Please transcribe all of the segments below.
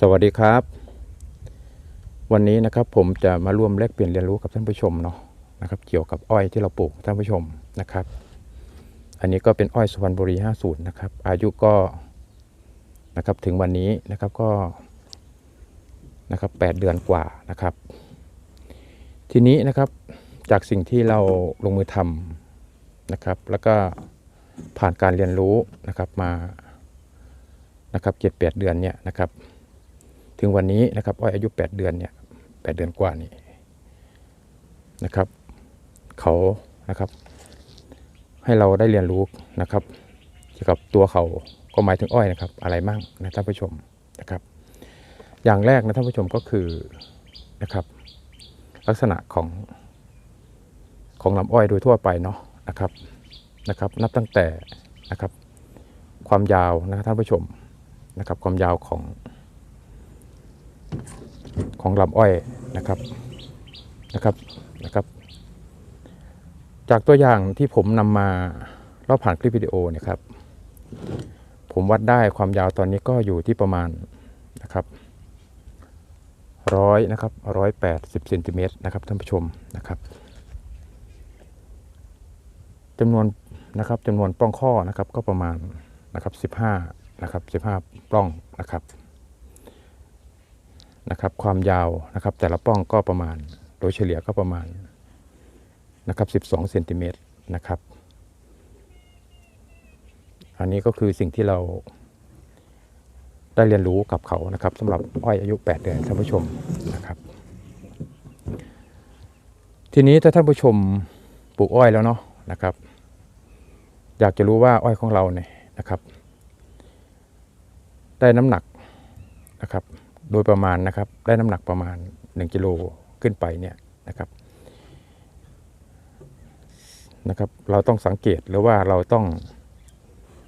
สวัสดีครับ วันนี้นะครับผมจะมาร่วมแลกเปลี่ยนเรียนรู้กับท่านผู้ชมเนาะนะครับ เกี่ยวกับอ้อยที่เราปลูกท่านผู้ชมนะครับ อันนี้ก็เป็นอ้อยสุพรรณบุรี50นะครับ อายุก็นะครับถึงวันนี้นะครับก็นะครับ8เดือนกว่านะครับ ทีนี้นะครับจากสิ่งที่เราลงมือทำนะครับ แล้วก็ผ่านการเรียนรู้นะครับมานะครับเจ็ดแปดเดือนเนี่ยนะครับ ถึงวันนี้นะครับอ้อยอายุ 8 เดือนเนี่ยแเดือนกว่านี่นะครับ เขานะครับ ให้เราได้เรียนรู้นะครับเกี่ยวกับตัวเขาก็หมายถึงอ้อยนะครับ อะไรมั่งนะท่านผู้ชมนะครับ อย่างแรกนะท่านผู้ชมก็คือนะครับ ลักษณะของของลำอ้อยโดยทั่วไปเนาะนะครับนะครับ นับตั้งแต่นะครับ ความยาวนะท่านผู้ชมนะครับ ความยาวของ ของลำอ้อยนะครับนะครับนะครับ จากตัวอย่างที่ผมนำมาเล่าผ่านคลิปวิดีโอเนี่ยครับ ผมวัดได้ความยาวตอนนี้ก็อยู่ที่ประมาณนะครับร้อยนะครับร้อยแปดสิบเซนติเมตรนะครับท่านผู้ชมนะครับจำนวนนะครับจำนวนปล้องข้อนะครับก็ประมาณนะครับสิบห้านะครับสิบห้าปล้องนะครับ นะครับความยาวนะครับแต่ละป้องก็ประมาณ โดยเฉลี่ยก็ประมาณนะครับ12เซนติเมตรนะครับ อันนี้ก็คือสิ่งที่เราได้เรียนรู้กับเขานะครับสำหรับอ้อยอายุ 8 เดือนท่านผู้ชมนะครับ ทีนี้ถ้าท่านผู้ชมปลูกอ้อยแล้วเนาะนะครับ อยากจะรู้ว่าอ้อยของเราเนี่ยนะครับ ได้น้ำหนักนะครับ โดยประมาณนะครับ ได้น้ำหนักประมาณ 1กิโลขึ้นไปเนี่ยนะครับนะครับ เราต้องสังเกตหรือว่าเราต้อง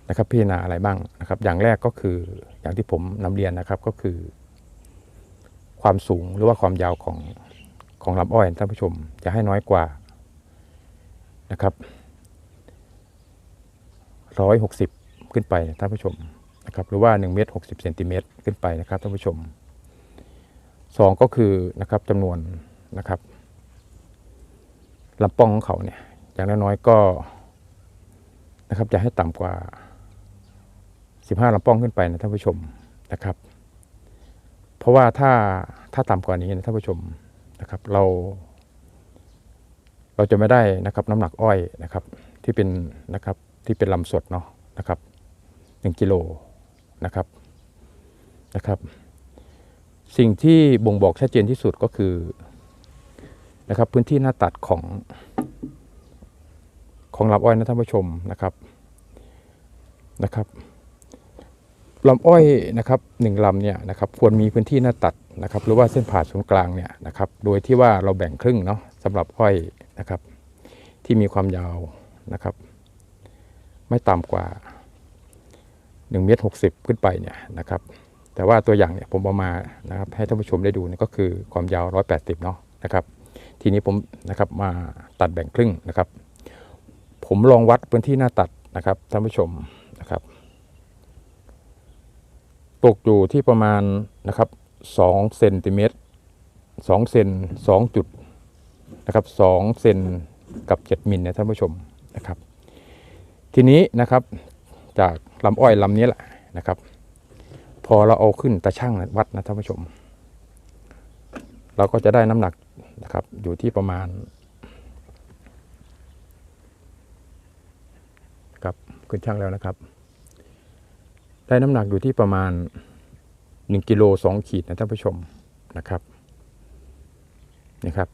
นะครับพิจารณาอะไรบ้างนะครับ อย่างแรกก็คืออย่างที่ผมนำเรียนนะครับก็คือ ความสูงหรือว่าความยาวของของลำอ้อยท่านผู้ชมจะให้น้อยกว่านะครับร้อยหกสิบขึ้นไปท่านผู้ชมนะครับหรือว่า1เมตร60เซนติเมตรขึ้นไปนะครับท่านผู้ชม สองก็คือนะครับจำนวนนะครับลำป้องของเขาเนี่ยอย่างน้อยๆก็นะครับจะให้ต่ำกว่า 15ลำป้องขึ้นไปนะท่านผู้ชมนะครับ เพราะว่าถ้าถ้าต่ำกว่านี้นะท่านผู้ชมนะครับเรา เราจะไม่ได้นะครับน้ำหนักอ้อยนะครับที่เป็นนะครับที่เป็นลำสดเนาะนะครับ1กิโลนะครับนะครับ สิ่งที่บ่งบอกชัดเจนที่สุดก็คือนะครับพื้นที่หน้าตัดของของลำอ้อยนะท่านผู้ชมนะครับนะครับลำอ้อยนะครับหนึ่งลำเนี่ยนะครับควรมีพื้นที่หน้าตัดนะครับ หรือว่าเส้นผ่าศูนย์กลางเนี่ยนะครับ โดยที่ว่าเราแบ่งครึ่งเนาะสำหรับอ้อยนะครับ ที่มีความยาวนะครับ ไม่ต่ำกว่า1เมตร60 ขึ้นไปเนี่ยนะครับ แต่ว่าตัวอย่างเนี่ยผมเอามานะครับให้ท่านผู้ชมได้ดูเนี่ยก็คือความยาว 180 เนาะนะครับทีนี้ผมนะครับมาตัดแบ่งครึ่งนะครับ ผมลองวัดพื้นที่หน้าตัดนะครับท่านผู้ชมนะครับ ตกอยู่ที่ประมาณนะครับ2เซนติเมตร2เซน2จุดนะครับ2เซนกับ 7 มิลนี่ยท่านผู้ชมนะครับ ทีนี้นะครับจากลำอ้อยลำนี้แหละนะครับ พอเราเอาขึ้นตาช่างวัดนะท่านผู้ชม เราก็จะได้น้ำหนักนะครับ อยู่ที่ประมาณครับขึ้นช่างแล้วนะครับ ได้น้ำหนักอยู่ที่ประมาณ1กิโล2ขีดนะท่านผู้ชมนะครับนี่ครับ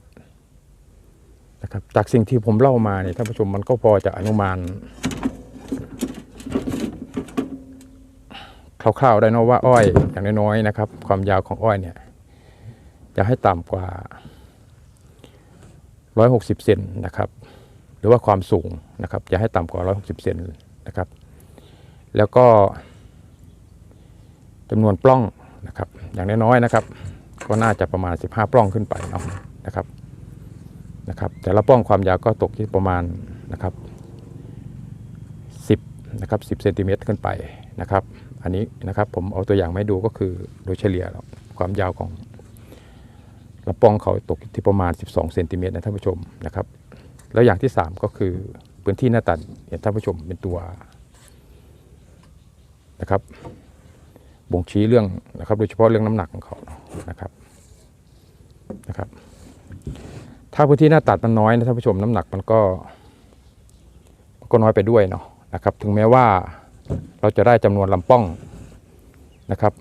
นะครับ จากสิ่งที่ผมเล่ามาเนี่ยท่านผู้ชมมันก็พอจะอนุมาน คร่าวๆได้นะว่าอ้อยอย่างน้อยๆนะครับ ความยาวของอ้อยเนี่ยจะให้ต่ำกว่า 160 เซนนะครับ หรือว่าความสูงนะครับจะให้ต่ำกว่า 160 เซนนะครับ แล้วก็จำนวนปล้องนะครับ อย่างน้อยๆนะครับ ก็น่าจะประมาณ 15 ปล้องขึ้นไปเนาะนะครับนะครับ แต่ละปล้องความยาวก็ตกที่ประมาณนะครับ 10นะครับ10เซนติเมตรขึ้นไปนะครับ อันนี้นะครับผมเอาตัวอย่างมาดูก็คือโดยเฉลี่ยแล้วความยาวของลำปองเขาตกที่ประมาณ 12 เซนติเมตรนะท่านผู้ชมนะครับ แล้วอย่างที่ 3 ก็คือพื้นที่หน้าตัดเนี่ยท่านผู้ชมเป็นตัวนะครับบ่งชี้เรื่องนะครับ โดยเฉพาะเรื่องน้ำหนักของเขานะครับนะครับ ถ้าพื้นที่หน้าตัดมันน้อยนะท่านผู้ชมน้ำหนักมันก็ก็น้อยไปด้วยเนาะนะครับ ถึงแม้ว่า เราจะได้จำนวนลำป้องนะครับ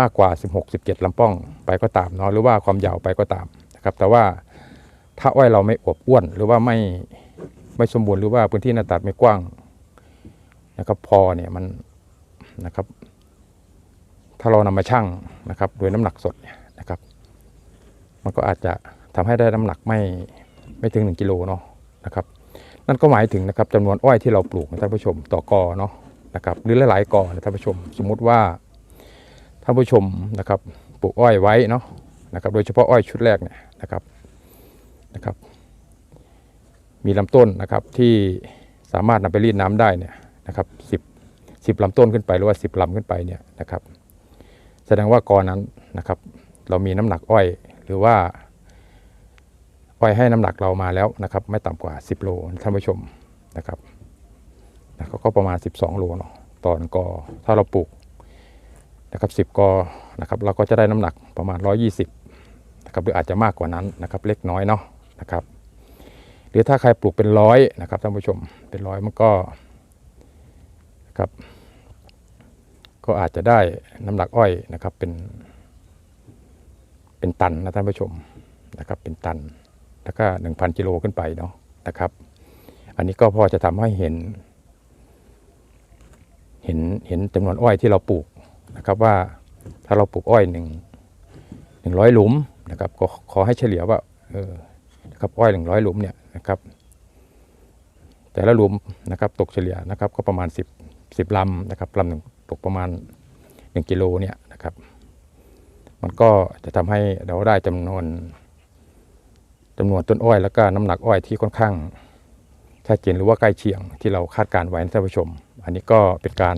มากกว่า 16 17ลำป้องไปก็ตามเนาะหรือว่าความยาวไปก็ตามนะครับ แต่ว่าถ้าอ้อยเราไม่อวบอ้วน หรือว่าไม่ไม่สมบูรณ์หรือว่าพื้นที่หน้าตัดไม่กว้างนะครับ พอเนี่ยมันนะครับ ถ้าเรานำมาชั่งนะครับโดยน้ำหนักสดเนี่ยนะครับ มันก็อาจจะทำให้ได้น้ำหนักไม่ไม่ถึง 1กิโลเนาะนะครับ นั่นก็หมายถึงนะครับจำนวนอ้อยที่เราปลูกนะท่านผู้ชมต่อกอเนาะ นะครับหรือหลายๆกอนะท่านผู้ชม สมมุติว่าท่านผู้ชมนะครับปลูกอ้อยไว้เนาะนะครับโดยเฉพาะอ้อยชุดแรกเนี่ยนะครับนะครับ มีลำต้นนะครับที่สามารถนำไปรีดน้ำได้เนี่ยนะครับสิบสิบลำต้นขึ้นไปหรือว่าสิบลำขึ้นไปเนี่ยนะครับแสดงว่ากอนั้นนะครับ เรามีน้ำหนักอ้อยหรือว่าอ้อยให้น้ำหนักเรามาแล้วนะครับ ไม่ต่ำกว่า 10 โลท่านผู้ชมนะครับ นะก็ประมาณ 12 โลเนาะต่อหนึ่งกอถ้าเราปลูกนะครับ10กอนะครับเราก็จะได้น้ำหนักประมาณ 120นะครับหรืออาจจะมากกว่านั้นนะครับเล็กน้อยเนาะนะครับหรือถ้าใครปลูกเป็นร้อยนะครับท่านผู้ชมเป็นร้อยมันก็นะครับก็อาจจะได้น้ำหนักอ้อยนะครับเป็นเป็นตันนะท่านผู้ชมนะครับเป็นตันแล้วก็หนึ่งพันกิโลขึ้นไปเนาะนะครับ อันนี้ก็พอจะทำให้เห็น เห็นเห็นจำนวนอ้อยที่เราปลูกนะครับว่าถ้าเราปลูกอ้อยหนึ่งหนึ่งร้อยหลุมนะครับก็ขอให้เฉลี่ยว่าเออนะครับอ้อยหนึ่งร้อยหลุมเนี่ยนะครับ แต่ละหลุมนะครับตกเฉลี่ยนะครับก็ประมาณสิบสิบลำนะครับลำหนึ่งตกประมาณหนึ่งกิโลเนี่ยนะครับ มันก็จะทำให้เราได้จำนวนจำนวนต้นอ้อย แล้วก็น้ำหนักอ้อยที่ค่อนข้างชัดเจนหรือว่าใกล้เคียงที่เราคาดการไว้นะท่านผู้ชม อันนี้ก็เป็นการ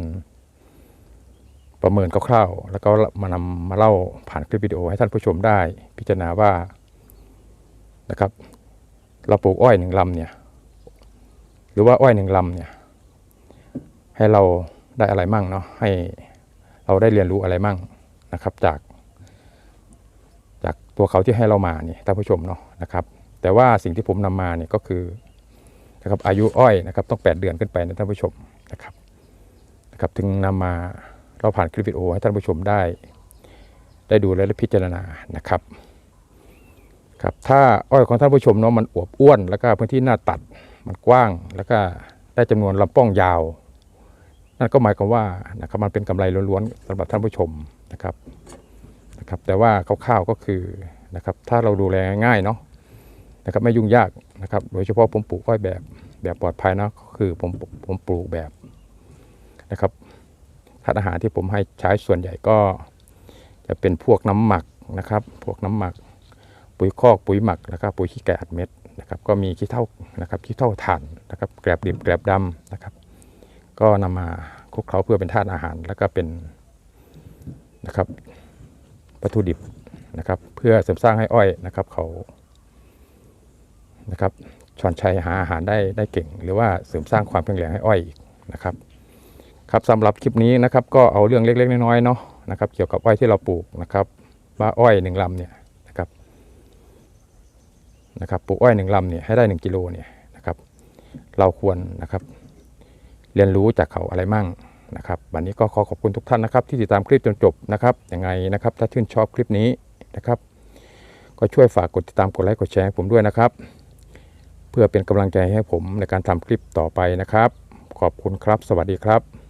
ประเมินคร่าวๆแล้วก็มานำมาเล่าผ่านคลิปวิดีโอให้ท่านผู้ชมได้ พิจารณาว่านะครับ เราปลูกอ้อยหนึ่งลำเนี่ย หรือว่าอ้อยหนึ่งลำเนี่ย ให้เราได้อะไรมั่งเนาะให้เราได้เรียนรู้อะไรมั่งนะครับ จาก จากตัวเขาที่ให้เรามาเนี่ยท่านผู้ชมเนาะนะครับ แต่ว่าสิ่งที่ผมนำมาเนี่ยก็คือนะครับอายุอ้อยนะครับต้อง 8 เดือนขึ้นไปนะท่านผู้ชม นะครับนะครับถึงนำมาเราผ่านคลิปวิดีโอให้ท่านผู้ชมได้ ได้ดูและได้พิจารณานะครับครับถ้าอ้อยของท่านผู้ชมเนาะมันอวบอ้วน แล้วก็พื้นที่หน้าตัดมันกว้าง แล้วก็ได้จำนวนลำป้องยาว นั่นก็หมายความว่านะครับมันเป็นกำไรล้วนๆสำหรับท่านผู้ชมนะครับนะครับ แต่ว่าคร่าวๆก็คือนะครับถ้าเราดูแลง่ายเนาะนะครับไม่ยุ่งยากนะครับ โดยเฉพาะผมปลูกอ้อยแบบแบบปลอดภัยนะก็คือผมผมปลูกแบบ นะครับธาตุอาหารที่ผมให้ใช้ส่วนใหญ่ก็ จะเป็นพวกน้ำหมักนะครับ พวกน้ำหมัก ปุ๋ยคอกปุ๋ยหมักแล้วก็ปุ๋ยขี้ไก่อัดเม็ดนะครับ ก็มีขี้เท่านะครับขี้เท่าถ่านนะครับแกลบดิบแกลบดำนะครับ ก็นำมาคลุกเคล้าเพื่อเป็นธาตุอาหารแล้วก็เป็นนะครับวัตถุดิบนะครับ เพื่อเสริมสร้างให้อ้อยนะครับเขานะครับชอนชัยหาอาหารได้ได้เก่ง หรือว่าเสริมสร้างความแข็งแรงให้อ้อยอีกนะครับ ครับสำหรับคลิปนี้นะครับก็เอาเรื่องเล็กๆน้อยๆเนาะนะครับเกี่ยวกับอ้อยที่เราปลูกนะครับว่าอ้อยหนึ่งลำเนี่ยนะครับนะครับปลูกอ้อยหนึ่งลำเนี่ยให้ได้หนึ่งกิโลเนี่ยนะครับเราควรนะครับเรียนรู้จากเขาอะไรมั่งนะครับวันนี้ก็ขอขอบคุณทุกท่านนะครับ ที่ติดตามคลิปจนจบนะครับยังไงนะครับถ้าชื่นชอบคลิปนี้นะครับ ก็ช่วยฝากกดติดตามกดไลค์กดแชร์ให้ผมด้วยนะครับ เพื่อเป็นกำลังใจให้ผมในการทำคลิปต่อไปนะครับ ขอบคุณครับ สวัสดีครับ